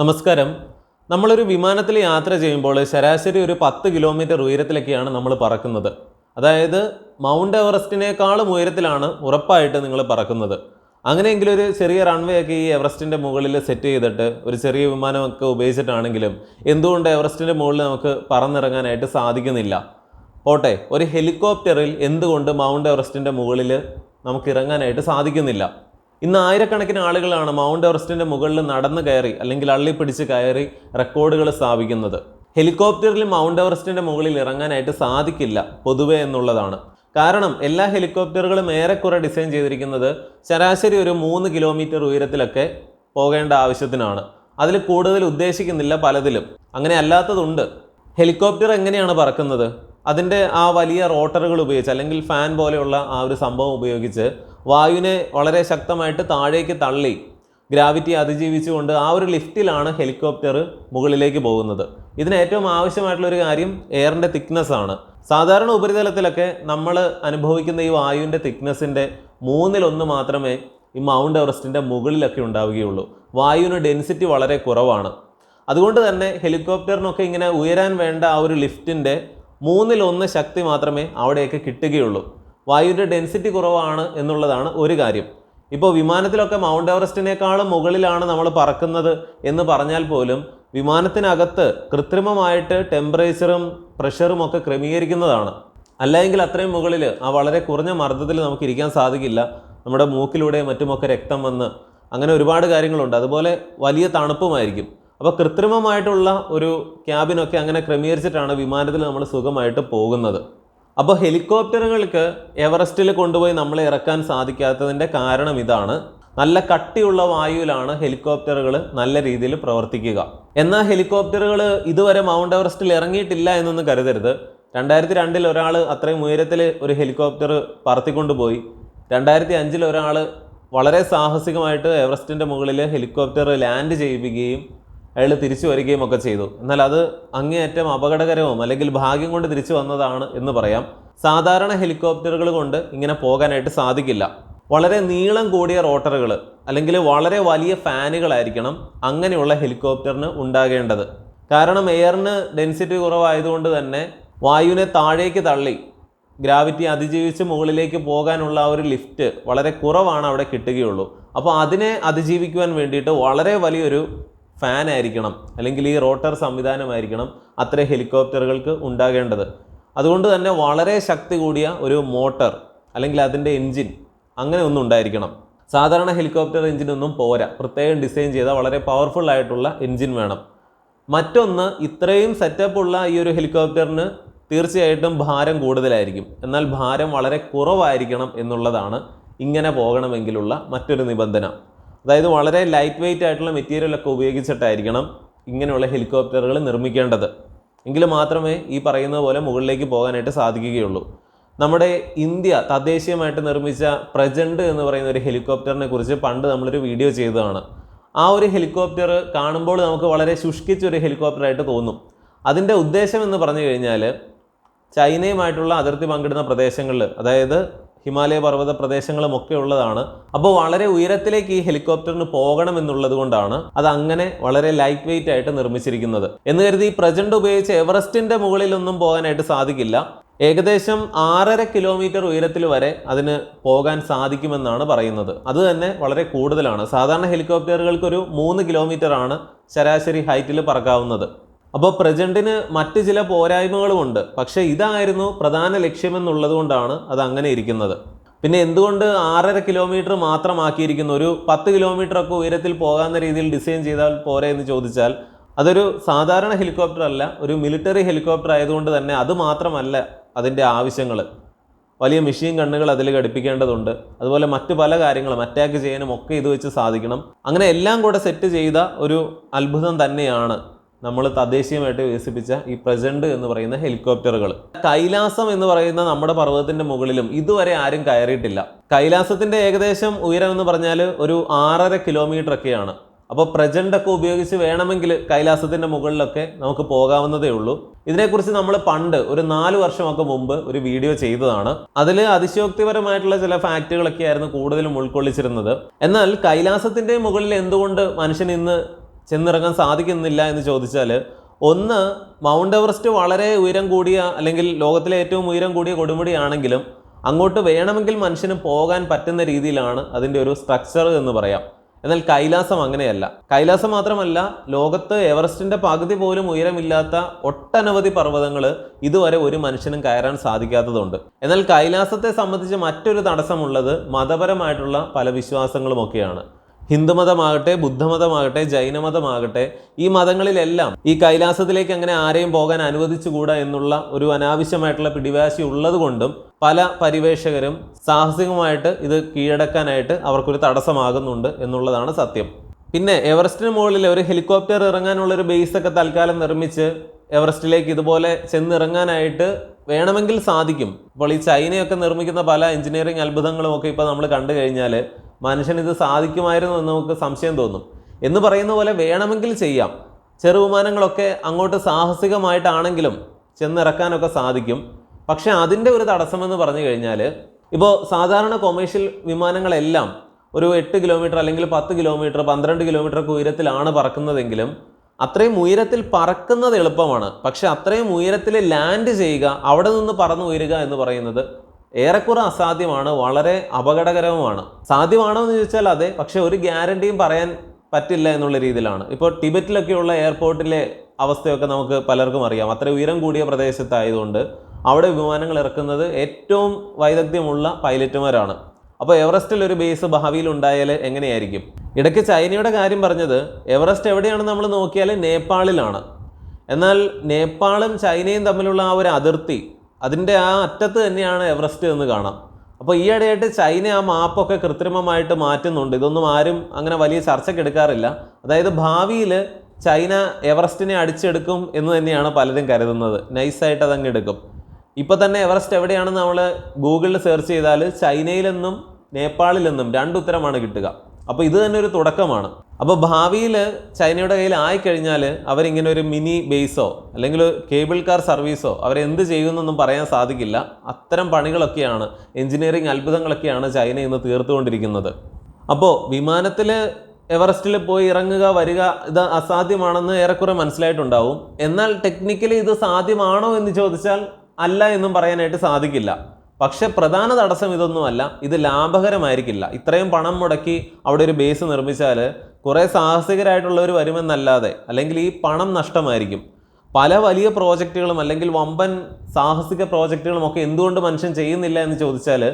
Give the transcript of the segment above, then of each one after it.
നമസ്കാരം. നമ്മളൊരു വിമാനത്തിൽ യാത്ര ചെയ്യുമ്പോൾ ശരാശരി ഒരു പത്ത് കിലോമീറ്റർ ഉയരത്തിലൊക്കെയാണ് നമ്മൾ പറക്കുന്നത്. അതായത് മൗണ്ട് എവറസ്റ്റിനേക്കാളും ഉയരത്തിലാണ് ഉറപ്പായിട്ട് നിങ്ങൾ പറക്കുന്നത്. അങ്ങനെയെങ്കിലും ഒരു ചെറിയ റൺവേ ഒക്കെ ഈ എവറസ്റ്റിന്റെ മുകളിൽ സെറ്റ് ചെയ്തിട്ട് ഒരു ചെറിയ വിമാനമൊക്കെ ഉപയോഗിച്ചിട്ടാണെങ്കിലും എന്തുകൊണ്ട് എവറസ്റ്റിന്റെ മുകളിൽ നമുക്ക് പറന്നിറങ്ങാനായിട്ട് സാധിക്കുന്നില്ല? പോട്ടെ ഒരു ഹെലികോപ്റ്ററിൽ എന്തുകൊണ്ട് മൗണ്ട് എവറസ്റ്റിന്റെ മുകളിൽ നമുക്ക് ഇറങ്ങാനായിട്ട് സാധിക്കുന്നില്ല? ഇന്ന് ആയിരക്കണക്കിന് ആളുകളാണ് മൗണ്ട് എവറസ്റ്റിന്റെ മുകളിൽ നടന്നു കയറി അല്ലെങ്കിൽ അള്ളിപ്പിടിച്ച് കയറി റെക്കോർഡുകൾ സ്ഥാപിക്കുന്നത്. ഹെലികോപ്റ്ററിൽ മൗണ്ട് എവറസ്റ്റിന്റെ മുകളിൽ ഇറങ്ങാനായിട്ട് സാധിക്കില്ല പൊതുവെ എന്നുള്ളതാണ്. കാരണം എല്ലാ ഹെലികോപ്റ്ററുകളും ഏറെക്കുറെ ഡിസൈൻ ചെയ്തിരിക്കുന്നത് ശരാശരി ഒരു മൂന്ന് കിലോമീറ്റർ ഉയരത്തിലൊക്കെ പോകേണ്ട ആവശ്യത്തിനാണ്. അതിൽ കൂടുതൽ ഉദ്ദേശിക്കുന്നില്ല പലതിലും. അങ്ങനെ അല്ലാത്തതുണ്ട്. ഹെലികോപ്റ്റർ എങ്ങനെയാണ് പറക്കുന്നത്? അതിന്റെ ആ വലിയ റോട്ടറുകൾ ഉപയോഗിച്ച് അല്ലെങ്കിൽ ഫാൻ പോലെയുള്ള ആ ഒരു സംഭവം ഉപയോഗിച്ച് വായുവിനെ വളരെ ശക്തമായിട്ട് താഴേക്ക് തള്ളി ഗ്രാവിറ്റി അതിജീവിച്ചുകൊണ്ട് ആ ഒരു ലിഫ്റ്റിലാണ് ഹെലികോപ്റ്റർ മുകളിലേക്ക് പോകുന്നത്. ഇതിന് ഏറ്റവും ആവശ്യമായിട്ടുള്ള ഒരു കാര്യം എയറിന്റെ തിക്നെസ് ആണ്. സാധാരണ ഉപരിതലത്തിലൊക്കെ നമ്മൾ അനുഭവിക്കുന്ന ഈ വായുവിന്റെ തിക്നെസ്സിന്റെ മൂന്നിലൊന്ന് മാത്രമേ ഈ മൗണ്ട് എവറസ്റ്റിന്റെ മുകളിലൊക്കെ ഉണ്ടാവുകയുള്ളൂ. വായുവിന് ഡെൻസിറ്റി വളരെ കുറവാണ്. അതുകൊണ്ട് തന്നെ ഹെലികോപ്റ്ററിനൊക്കെ ഇങ്ങനെ ഉയരാൻ വേണ്ട ആ ഒരു ലിഫ്റ്റിന്റെ മൂന്നിലൊന്ന് ശക്തി മാത്രമേ അവിടെയൊക്കെ കിട്ടുകയുള്ളൂ. വായുവിന്റെ ഡെൻസിറ്റി കുറവാണ് എന്നുള്ളതാണ് ഒരു കാര്യം. ഇപ്പോൾ വിമാനത്തിലൊക്കെ മൗണ്ട് എവറസ്റ്റിനേക്കാളും മുകളിലാണ് നമ്മൾ പറക്കുന്നത് എന്ന് പറഞ്ഞാൽ പോലും വിമാനത്തിനകത്ത് കൃത്രിമമായിട്ട് ടെമ്പറേച്ചറും പ്രഷറും ഒക്കെ ക്രമീകരിക്കുന്നതാണ്. അല്ലെങ്കിൽ അത്രയും മുകളിൽ ആ വളരെ കുറഞ്ഞ മർദ്ദത്തിൽ നമുക്ക് ഇരിക്കാൻ സാധിക്കില്ല. നമ്മുടെ മൂക്കിലൂടെ മറ്റുമൊക്കെ രക്തം വന്ന് അങ്ങനെ ഒരുപാട് കാര്യങ്ങളുണ്ട്. അതുപോലെ വലിയ തണുപ്പുമായിരിക്കും. അപ്പോൾ കൃത്രിമമായിട്ടുള്ള ഒരു ക്യാബിനൊക്കെ അങ്ങനെ ക്രമീകരിച്ചിട്ടാണ് വിമാനത്തിൽ നമ്മൾ സുഖമായിട്ട് പോകുന്നത്. അപ്പോൾ ഹെലികോപ്റ്ററുകൾക്ക് എവറസ്റ്റിൽ കൊണ്ടുപോയി നമ്മളെ ഇറക്കാൻ സാധിക്കാത്തതിന്റെ കാരണം ഇതാണ്. നല്ല കട്ടിയുള്ള വായുവിലാണ് ഹെലികോപ്റ്ററുകൾ നല്ല രീതിയിൽ പ്രവർത്തിക്കുക. എന്നാൽ ഹെലികോപ്റ്ററുകൾ ഇതുവരെ മൗണ്ട് എവറസ്റ്റിൽ ഇറങ്ങിയിട്ടില്ല എന്നൊന്നും കരുതരുത്. രണ്ടായിരത്തി രണ്ടിൽ ഒരാൾ അത്രയും ഉയരത്തിൽ ഒരു ഹെലികോപ്റ്റർ പറത്തിക്കൊണ്ടുപോയി. രണ്ടായിരത്തി അഞ്ചിൽ ഒരാൾ വളരെ സാഹസികമായിട്ട് എവറസ്റ്റിന്റെ മുകളിൽ ഹെലികോപ്റ്റർ ലാൻഡ് ചെയ്യിപ്പിക്കുകയും അയാൾ തിരിച്ചു വരികയും ഒക്കെ ചെയ്തു. എന്നാൽ അത് അങ്ങേയറ്റം അപകടകരവും അല്ലെങ്കിൽ ഭാഗ്യം കൊണ്ട് തിരിച്ചു വന്നതാണ് എന്ന് പറയാം. സാധാരണ ഹെലികോപ്റ്ററുകൾ കൊണ്ട് ഇങ്ങനെ പോകാനായിട്ട് സാധിക്കില്ല. വളരെ നീളം കൂടിയ റോട്ടറുകൾ അല്ലെങ്കിൽ വളരെ വലിയ ഫാനുകളായിരിക്കണം അങ്ങനെയുള്ള ഹെലികോപ്റ്ററിന് ഉണ്ടാകേണ്ടത്. കാരണം എയറിന് ഡെൻസിറ്റി കുറവായതുകൊണ്ട് തന്നെ വായുവിനെ താഴേക്ക് തള്ളി ഗ്രാവിറ്റി അതിജീവിച്ച് മുകളിലേക്ക് പോകാനുള്ള ഒരു ലിഫ്റ്റ് വളരെ കുറവാണ് അവിടെ കിട്ടുകയുള്ളൂ. അപ്പോൾ അതിനെ അതിജീവിക്കുവാൻ വേണ്ടിയിട്ട് വളരെ വലിയൊരു ഫാൻ ആയിരിക്കണം അല്ലെങ്കിൽ ഈ റോട്ടർ സംവിധാനമായിരിക്കണം അത്ര ഹെലികോപ്റ്ററുകൾക്ക് ഉണ്ടാകേണ്ടത്. അതുകൊണ്ട് തന്നെ വളരെ ശക്തി കൂടിയ ഒരു മോട്ടർ അല്ലെങ്കിൽ അതിന്റെ എൻജിൻ അങ്ങനെ ഒന്നും ഉണ്ടായിരിക്കണം. സാധാരണ ഹെലികോപ്റ്റർ എൻജിനൊന്നും പോരാ. പ്രത്യേകം ഡിസൈൻ ചെയ്ത വളരെ പവർഫുൾ ആയിട്ടുള്ള എൻജിൻ വേണം. മറ്റൊന്ന് ഇത്രയും സെറ്റപ്പ് ഉള്ള ഈ ഒരു ഹെലികോപ്റ്ററിന് തീർച്ചയായിട്ടും ഭാരം കൂടുതലായിരിക്കും. എന്നാൽ ഭാരം വളരെ കുറവായിരിക്കണം എന്നുള്ളതാണ് ഇങ്ങനെ പോകണമെങ്കിലുള്ള മറ്റൊരു നിബന്ധന. അതായത് വളരെ ലൈറ്റ് വെയിറ്റ് ആയിട്ടുള്ള മെറ്റീരിയലൊക്കെ ഉപയോഗിച്ചിട്ടായിരിക്കണം ഇങ്ങനെയുള്ള ഹെലികോപ്റ്ററുകൾ നിർമ്മിക്കേണ്ടത്. എങ്കിൽ മാത്രമേ ഈ പറയുന്ന പോലെ മുകളിലേക്ക് പോകാനായിട്ട് സാധിക്കുകയുള്ളൂ. നമ്മുടെ ഇന്ത്യ തദ്ദേശീയമായിട്ട് നിർമ്മിച്ച പ്രജൻഡ് എന്ന് പറയുന്ന ഒരു ഹെലികോപ്റ്ററിനെ കുറിച്ച് പണ്ട് നമ്മളൊരു വീഡിയോ ചെയ്തതാണ്. ആ ഒരു ഹെലികോപ്റ്റർ കാണുമ്പോൾ നമുക്ക് വളരെ ശുഷ്കിച്ച ഒരു ഹെലികോപ്റ്ററായിട്ട് തോന്നും. അതിന്റെ ഉദ്ദേശം എന്ന് പറഞ്ഞു കഴിഞ്ഞാൽ ചൈനയുമായിട്ടുള്ള അതിർത്തി പങ്കിടുന്ന പ്രദേശങ്ങളിൽ അതായത് ഹിമാലയ പർവത പ്രദേശങ്ങളും ഒക്കെ ഉള്ളതാണ്. അപ്പോൾ വളരെ ഉയരത്തിലേക്ക് ഈ ഹെലികോപ്റ്ററിന് പോകണം എന്നുള്ളത് കൊണ്ടാണ് അത് അങ്ങനെ വളരെ ലൈറ്റ് വെയിറ്റ് ആയിട്ട് നിർമ്മിച്ചിരിക്കുന്നത്. എന്ന് കരുതി പ്രജന്റ് ഉപയോഗിച്ച് എവറസ്റ്റിന്റെ മുകളിലൊന്നും പോകാനായിട്ട് സാധിക്കില്ല. ഏകദേശം ആറര കിലോമീറ്റർ ഉയരത്തിൽ വരെ അതിന് പോകാൻ സാധിക്കുമെന്നാണ് പറയുന്നത്. അത് തന്നെ വളരെ കൂടുതലാണ്. സാധാരണ ഹെലികോപ്റ്ററുകൾക്ക് ഒരു മൂന്ന് കിലോമീറ്റർ ആണ് ശരാശരി ഹൈറ്റിൽ പറക്കാവുന്നത്. അപ്പോൾ പ്രജന്റിന് മറ്റ് ചില പോരായ്മകളുമുണ്ട്. പക്ഷേ ഇതായിരുന്നു പ്രധാന ലക്ഷ്യമെന്നുള്ളത് കൊണ്ടാണ് അത് അങ്ങനെ ഇരിക്കുന്നത്. പിന്നെ എന്തുകൊണ്ട് ആറര കിലോമീറ്റർ മാത്രമാക്കിയിരിക്കുന്നു? ഒരു പത്ത് കിലോമീറ്റർ ഒക്കെ ഉയരത്തിൽ പോകാവുന്ന രീതിയിൽ ഡിസൈൻ ചെയ്താൽ പോരെ എന്ന് ചോദിച്ചാൽ അതൊരു സാധാരണ ഹെലികോപ്റ്റർ അല്ല ഒരു മിലിറ്ററി ഹെലികോപ്റ്റർ ആയതുകൊണ്ട് തന്നെ അത് മാത്രമല്ല അതിന്റെ ആവശ്യങ്ങൾ വലിയ മെഷീൻ കണ്ണുകൾ അതിൽ ഘടിപ്പിക്കേണ്ടതുണ്ട്. അതുപോലെ മറ്റു പല കാര്യങ്ങളും അറ്റാക്ക് ചെയ്യാനും ഒക്കെ ഇത് വെച്ച് സാധിക്കണം. അങ്ങനെ എല്ലാം കൂടെ സെറ്റ് ചെയ്ത ഒരു അത്ഭുതം തന്നെയാണ്. നമ്മൾ തദ്ദേശീയമായിട്ട് വികസിപ്പിച്ച ഈ പ്രജന്റ് എന്ന് പറയുന്ന ഹെലികോപ്റ്ററുകൾ കൈലാസം എന്ന് പറയുന്ന നമ്മുടെ പർവതത്തിന്റെ മുകളിലും ഇതുവരെ ആരും കയറിയിട്ടില്ല. കൈലാസത്തിന്റെ ഏകദേശം ഉയരം എന്ന് പറഞ്ഞാൽ ഒരു ആറര കിലോമീറ്റർ ഒക്കെയാണ്. അപ്പോൾ പ്രജൻഡൊക്കെ ഉപയോഗിച്ച് വേണമെങ്കിൽ കൈലാസത്തിന്റെ മുകളിലൊക്കെ നമുക്ക് പോകാവുന്നതേ ഉള്ളൂ. ഇതിനെക്കുറിച്ച് നമ്മൾ പണ്ട് ഒരു നാല് വർഷമൊക്കെ മുമ്പ് ഒരു വീഡിയോ ചെയ്തതാണ്. അതിൽ അതിശയോക്തിപരമായിട്ടുള്ള ചില ഫാക്റ്റുകളൊക്കെ ആയിരുന്നു കൂടുതലും ഉൾക്കൊള്ളിച്ചിരുന്നത്. എന്നാൽ കൈലാസത്തിന്റെ മുകളിൽ എന്തുകൊണ്ട് മനുഷ്യൻ ഇന്ന് ചെന്നിറങ്ങാൻ സാധിക്കുന്നില്ല എന്ന് ചോദിച്ചാൽ ഒന്ന് മൗണ്ട് എവറസ്റ്റ് വളരെ ഉയരം കൂടിയ അല്ലെങ്കിൽ ലോകത്തിലെ ഏറ്റവും ഉയരം കൂടിയ കൊടുമുടിയാണെങ്കിലും അങ്ങോട്ട് വേണമെങ്കിൽ മനുഷ്യന് പോകാൻ പറ്റുന്ന രീതിയിലാണ് അതിന്റെ ഒരു സ്ട്രക്ചർ എന്ന് പറയാം. എന്നാൽ കൈലാസം അങ്ങനെയല്ല. കൈലാസം മാത്രമല്ല ലോകത്ത് എവറസ്റ്റിന്റെ പകുതി പോലും ഉയരമില്ലാത്ത ഒട്ടനവധി പർവതങ്ങൾ ഇതുവരെ ഒരു മനുഷ്യനും കയറാൻ സാധിക്കാത്തതുണ്ട്. എന്നാൽ കൈലാസത്തെ സംബന്ധിച്ച് മറ്റൊരു തടസ്സമുള്ളത് മതപരമായിട്ടുള്ള പല വിശ്വാസങ്ങളുമൊക്കെയാണ് ഹിന്ദുമതമാകട്ടെ ബുദ്ധമതമാകട്ടെ ജൈനമതമാകട്ടെ ഈ മതങ്ങളിലെല്ലാം ഈ കൈലാസത്തിലേക്ക് അങ്ങനെ ആരെയും പോകാൻ അനുവദിച്ചുകൂടാ എന്നുള്ള ഒരു അനാവശ്യമായിട്ടുള്ള പിടിവാശി ഉള്ളതുകൊണ്ടും പല പരിവേഷകരും സാഹസികമായിട്ട് ഇത് കീഴടക്കാനായിട്ട് അവർക്കൊരു തടസ്സമാകുന്നുണ്ട് എന്നുള്ളതാണ് സത്യം. പിന്നെ എവറസ്റ്റിന് മുകളിൽ ഒരു ഹെലികോപ്റ്റർ ഇറങ്ങാനുള്ള ഒരു ബേസൊക്കെ തൽക്കാലം നിർമ്മിച്ച് എവറസ്റ്റിലേക്ക് ഇതുപോലെ ചെന്നിറങ്ങാനായിട്ട് വേണമെങ്കിൽ സാധിക്കും. ഇപ്പോൾ ഈ ചൈനയൊക്കെ നിർമ്മിക്കുന്ന പല എഞ്ചിനീയറിംഗ് അത്ഭുതങ്ങളും ഒക്കെ ഇപ്പോൾ നമ്മൾ കണ്ടു കഴിഞ്ഞാൽ മനുഷ്യൻ ഇത് സാധിക്കുമായിരുന്നു എന്ന് നമുക്ക് സംശയം തോന്നും. എന്ന് പറയുന്ന പോലെ വേണമെങ്കിൽ ചെയ്യാം. ചെറുവിമാനങ്ങളൊക്കെ അങ്ങോട്ട് സാഹസികമായിട്ടാണെങ്കിലും ചെന്നിറക്കാനൊക്കെ സാധിക്കും. പക്ഷേ അതിന്റെ ഒരു തടസ്സമെന്ന് പറഞ്ഞു കഴിഞ്ഞാൽ ഇപ്പോൾ സാധാരണ കൊമേഴ്ഷ്യൽ വിമാനങ്ങളെല്ലാം ഒരു എട്ട് കിലോമീറ്റർ അല്ലെങ്കിൽ പത്ത് കിലോമീറ്റർ പന്ത്രണ്ട് കിലോമീറ്റർ ഒക്കെ ഉയരത്തിലാണ് പറക്കുന്നതെങ്കിലും അത്രയും ഉയരത്തിൽ പറക്കുന്നത് എളുപ്പമാണ്. പക്ഷേ അത്രയും ഉയരത്തിൽ ലാൻഡ് ചെയ്യുക അവിടെ നിന്ന് പറന്നു ഉയരുക എന്ന് പറയുന്നത് ഏറെക്കുറെ അസാധ്യമാണ് വളരെ അപകടകരവുമാണ്. സാധ്യമാണോ എന്ന് ചോദിച്ചാൽ അതെ പക്ഷേ ഒരു ഗ്യാരണ്ടിയും പറയാൻ പറ്റില്ല എന്നുള്ള രീതിയിലാണ്. ഇപ്പോൾ ടിബറ്റിലൊക്കെയുള്ള എയർപോർട്ടിലെ അവസ്ഥയൊക്കെ നമുക്ക് പലർക്കും അറിയാം. അത്ര ഉയരം കൂടിയ പ്രദേശത്തായതുകൊണ്ട് അവിടെ വിമാനങ്ങൾ ഇറക്കുന്നത് ഏറ്റവും വൈദഗ്ധ്യമുള്ള പൈലറ്റുമാരാണ്. അപ്പോൾ എവറസ്റ്റിൽ ഒരു ബേസ് ഭാവിയിൽ ഉണ്ടായാൽ എങ്ങനെയായിരിക്കും? ഇടയ്ക്ക് ചൈനയുടെ കാര്യം പറഞ്ഞത് എവറസ്റ്റ് എവിടെയാണെന്ന് നമ്മൾ നോക്കിയാൽ നേപ്പാളിലാണ്. എന്നാൽ നേപ്പാളും ചൈനയും തമ്മിലുള്ള ആ ഒരു അതിർത്തി അതിന്റെ ആ അറ്റത്ത് തന്നെയാണ് എവറസ്റ്റ് എന്ന് കാണാം. അപ്പോൾ ഈ ഇടയായിട്ട് ചൈന ആ മാപ്പൊക്കെ കൃത്രിമമായിട്ട് മാറ്റുന്നുണ്ട്. ഇതൊന്നും ആരും അങ്ങനെ വലിയ ചർച്ചയ്ക്ക് എടുക്കാറില്ല. അതായത് ഭാവിയിൽ ചൈന എവറസ്റ്റിനെ അടിച്ചെടുക്കും എന്ന് തന്നെയാണ് പലരും കരുതുന്നത്. നൈസായിട്ട് അതങ്ങ് എടുക്കും. ഇപ്പോൾ തന്നെ എവറസ്റ്റ് എവിടെയാണെന്ന് നമ്മൾ ഗൂഗിളിൽ സെർച്ച് ചെയ്താൽ ചൈനയിലെന്നും നേപ്പാളിലെന്നും നിന്നും രണ്ടുത്തരമാണ് കിട്ടുക. അപ്പോൾ ഇത് തന്നെ ഒരു തുടക്കമാണ്. അപ്പോൾ ഭാവിയിൽ ചൈനയുടെ കയ്യിൽ ആയിക്കഴിഞ്ഞാൽ അവരിങ്ങനെ ഒരു മിനി ബേസോ അല്ലെങ്കിൽ കേബിൾ കാർ സർവീസോ അവരെന്ത് ചെയ്യുമെന്നൊന്നും പറയാൻ സാധിക്കില്ല. അത്തരം പണികളൊക്കെയാണ് എഞ്ചിനീയറിംഗ് അത്ഭുതങ്ങളൊക്കെയാണ് ചൈന ഇന്ന് തീർത്തുകൊണ്ടിരിക്കുന്നത്. അപ്പോൾ വിമാനത്തിൽ എവറസ്റ്റിൽ പോയി ഇറങ്ങുക വരിക ഇത് അസാധ്യമാണെന്ന് ഏറെക്കുറെ മനസ്സിലായിട്ടുണ്ടാവും. എന്നാൽ ടെക്നിക്കലി ഇത് സാധ്യമാണോ എന്ന് ചോദിച്ചാൽ അല്ല എന്നും പറയാനായിട്ട് സാധിക്കില്ല. പക്ഷെ പ്രധാന തടസ്സം ഇതൊന്നുമല്ല ഇത് ലാഭകരമായിരിക്കില്ല. ഇത്രയും പണം മുടക്കി അവിടെ ഒരു ബേസ് നിർമ്മിച്ചാൽ കുറേ സാഹസികരായിട്ടുള്ളവർ വരുമെന്നല്ലാതെ അല്ലെങ്കിൽ ഈ പണം നഷ്ടമായിരിക്കും. പല വലിയ പ്രോജക്റ്റുകളും അല്ലെങ്കിൽ വമ്പൻ സാഹസിക പ്രോജക്റ്റുകളും ഒക്കെ എന്തുകൊണ്ട് മനുഷ്യൻ ചെയ്യുന്നില്ല എന്ന് ചോദിച്ചാൽ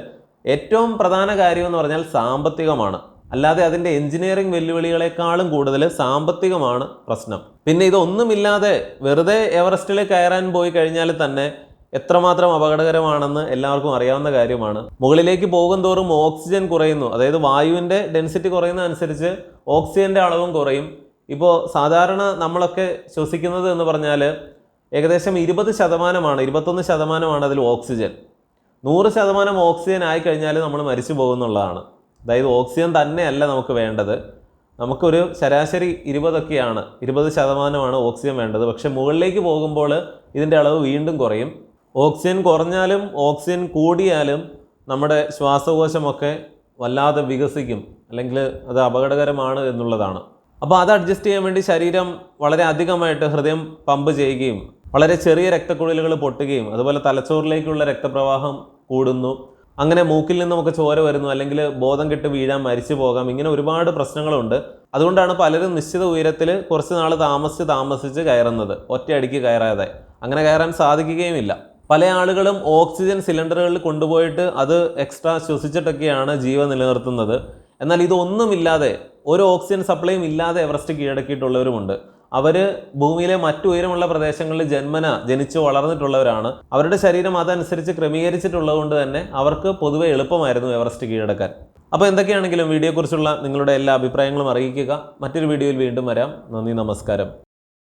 ഏറ്റവും പ്രധാന കാര്യം എന്ന് പറഞ്ഞാൽ സാമ്പത്തികമാണ്. അല്ലാതെ അതിന്റെ എഞ്ചിനീയറിംഗ് വെല്ലുവിളികളെക്കാളും കൂടുതൽ സാമ്പത്തികമാണ് പ്രശ്നം. പിന്നെ ഇതൊന്നുമില്ലാതെ വെറുതെ എവറസ്റ്റിൽ കയറാൻ പോയി കഴിഞ്ഞാൽ തന്നെ എത്രമാത്രം അപകടകരമാണെന്ന് എല്ലാവർക്കും അറിയാവുന്ന കാര്യമാണ്. മുകളിലേക്ക് പോകും തോറും ഓക്സിജൻ കുറയുന്നു. അതായത് വായുവിന്റെ ഡെൻസിറ്റി കുറയുന്ന അനുസരിച്ച് ഓക്സിജന്റെ അളവും കുറയും. ഇപ്പോൾ സാധാരണ നമ്മളൊക്കെ ശ്വസിക്കുന്നത് എന്ന് പറഞ്ഞാൽ ഏകദേശം ഇരുപത് ശതമാനമാണ് ഇരുപത്തൊന്ന് ശതമാനമാണ് അതിൽ ഓക്സിജൻ നൂറ് ശതമാനം ഓക്സിജൻ ആയി കഴിഞ്ഞാൽ നമ്മൾ മരിച്ചു പോകുന്നുള്ളതാണ്. അതായത് ഓക്സിജൻ തന്നെയല്ല നമുക്ക് വേണ്ടത്. നമുക്കൊരു ശരാശരി ഇരുപതൊക്കെയാണ് ഇരുപത് ശതമാനമാണ് ഓക്സിജൻ വേണ്ടത്. പക്ഷേ മുകളിലേക്ക് പോകുമ്പോൾ ഇതിന്റെ അളവ് വീണ്ടും കുറയും. ഓക്സിജൻ കുറഞ്ഞാലും ഓക്സിജൻ കൂടിയാലും നമ്മുടെ ശ്വാസകോശമൊക്കെ വല്ലാതെ വികസിക്കും. അല്ലെങ്കിൽ അത് അപകടകരമാണ് എന്നുള്ളതാണ്. അപ്പോൾ അത് അഡ്ജസ്റ്റ് ചെയ്യാൻ വേണ്ടി ശരീരം വളരെ അധികമായിട്ട് ഹൃദയം പമ്പ് ചെയ്യുകയും വളരെ ചെറിയ രക്തക്കുഴലുകൾ പൊട്ടുകയും അതുപോലെ തലച്ചോറിലേക്കുള്ള രക്തപ്രവാഹം കൂടുന്നു. അങ്ങനെ മൂക്കിൽ നിന്ന് നമുക്ക് ചോര വരുന്നു അല്ലെങ്കിൽ ബോധം കെട്ട് വീഴാൻ മരിച്ചു പോകാം ഇങ്ങനെ ഒരുപാട് പ്രശ്നങ്ങളുണ്ട്. അതുകൊണ്ടാണ് പലരും നിശ്ചിത ഉയരത്തിൽ കുറച്ച് നാൾ താമസിച്ച് താമസിച്ച് കയറുന്നത്. ഒറ്റയടിക്ക് കയറാതെ. അങ്ങനെ കയറാൻ സാധിക്കുകയുമില്ല. പല ആളുകളും ഓക്സിജൻ സിലിണ്ടറുകളിൽ കൊണ്ടുപോയിട്ട് അത് എക്സ്ട്രാ ശ്വസിച്ചിട്ടൊക്കെയാണ് ജീവൻ നിലനിർത്തുന്നത്. എന്നാൽ ഇതൊന്നുമില്ലാതെ ഒരു ഓക്സിജൻ സപ്ലൈയും ഇല്ലാതെ എവറസ്റ്റ് കീഴടക്കിയിട്ടുള്ളവരുമുണ്ട്. അവർ ഭൂമിയിലെ മറ്റു ഉയരമുള്ള പ്രദേശങ്ങളിൽ ജന്മന ജനിച്ചു വളർന്നിട്ടുള്ളവരാണ്. അവരുടെ ശരീരം അതനുസരിച്ച് ക്രമീകരിച്ചിട്ടുള്ളത് കൊണ്ട് തന്നെ അവർക്ക് പൊതുവെ എളുപ്പമായിരുന്നു എവറസ്റ്റ് കീഴടക്കാൻ. അപ്പോൾ എന്തൊക്കെയാണെങ്കിലും വീഡിയോയെക്കുറിച്ചുള്ള നിങ്ങളുടെ എല്ലാ അഭിപ്രായങ്ങളും അറിയിക്കുക. മറ്റൊരു വീഡിയോയിൽ വീണ്ടും വരാം. നന്ദി നമസ്കാരം.